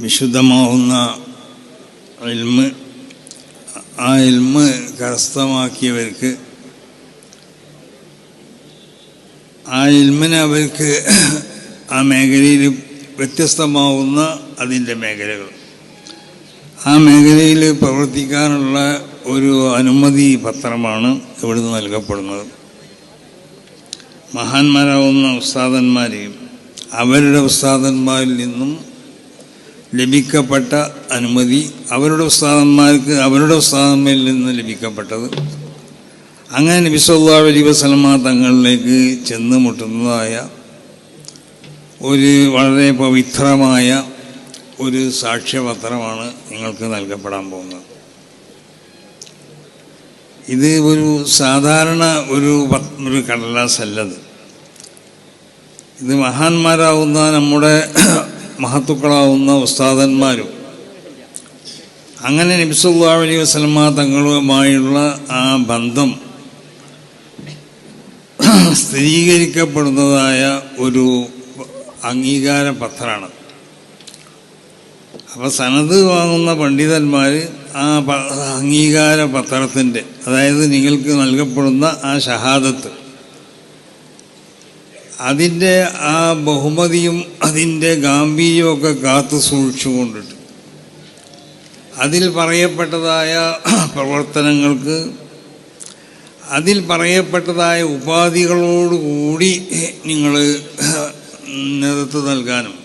വിശുദ്ധമാവുന്ന ഇൽമ് ആ ഇൽമ് കരസ്ഥമാക്കിയവർക്ക് ആ ഇൽമിന് അവർക്ക് ആ മേഖലയിൽ വ്യത്യസ്തമാവുന്ന അതിന്റെ മേഖലകൾ. ആ മേഖലയിൽ പ്രവർത്തിക്കാനുള്ള ഒരു അനുമതി പത്രമാണ് ഇവിടുന്ന് നൽകപ്പെടുന്നത്. മഹാന്മാരാവുന്ന ഉസ്താദന്മാരെയും അവരുടെ ഉസ്താദന്മാരിൽ നിന്നും ലഭിക്കപ്പെട്ട അനുമതി അവരുടെ ഉസ്താദന്മാർക്ക് അവരുടെ ഉസ്താദന്മാരിൽ നിന്ന് ലഭിക്കപ്പെട്ടത്. അങ്ങനെ നബിസ്വല്ലാ അലി വസലമ തങ്ങളിലേക്ക് ചെന്ന് മുട്ടുന്നതായ ഒരു വളരെ പവിത്രമായ ഒരു സാക്ഷ്യപത്രമാണ് നിങ്ങൾക്ക് നൽകപ്പെടാൻ പോകുന്നത്. ഇത് ഒരു സാധാരണ ഒരു ഒരു കടലാസല്ലത്. ഇത് മഹാന്മാരാവുന്ന നമ്മുടെ മഹത്തുക്കളാവുന്ന ഉസ്താദന്മാരും. അങ്ങനെ നബിസുല്ലാ അലൈഹി വസ്ലമ തങ്ങളുമായുള്ള ആ ബന്ധം സ്ഥിരീകരിക്കപ്പെടുന്നതായ ഒരു അംഗീകാര പത്രമാണ്. അപ്പോൾ സനത് വാങ്ങുന്ന പണ്ഡിതന്മാർ ആ അംഗീകാര പത്രത്തിന്റെ അതായത് നിങ്ങൾക്ക് നൽകപ്പെടുന്ന ആ ഷഹാദത്ത് അതിന്റെ ആ ബഹുമതിയും അതിന്റെ ഗാംഭീര്യമൊക്കെ കാത്തു സൂക്ഷിച്ചുകൊണ്ടിട്ട് അതിൽ പറയപ്പെട്ടതായ പ്രവർത്തനങ്ങൾക്ക് അതിൽ പറയപ്പെട്ടതായ ഉപാധികളോടുകൂടി നിങ്ങൾ നേതൃത്വം നൽകാനും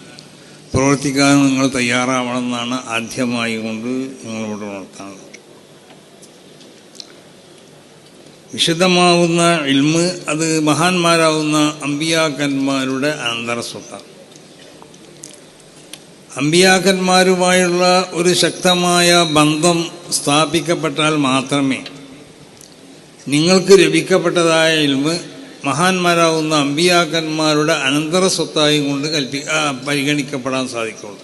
പ്രവർത്തിക്കാനും നിങ്ങൾ തയ്യാറാവണമെന്നാണ് ആദ്യമായി കൊണ്ട് നിങ്ങളോട് ഉണർത്താനുള്ളത് വിശുദ്ധമാവുന്ന ഇൽമ് അത് മഹാന്മാരാവുന്ന അമ്പിയാക്കന്മാരുടെ അന്തരസ്വത്താണ് അമ്പിയാക്കന്മാരുമായുള്ള ഒരു ശക്തമായ ബന്ധം സ്ഥാപിക്കപ്പെട്ടാൽ മാത്രമേ നിങ്ങൾക്ക് ലഭിക്കപ്പെട്ടതായ ഇൽമ് മഹാന്മാരാവുന്ന അമ്പിയാക്കന്മാരുടെ അനന്തര സ്വത്തായും കൊണ്ട് കൽപ്പി പരിഗണിക്കപ്പെടാൻ സാധിക്കുള്ളൂ.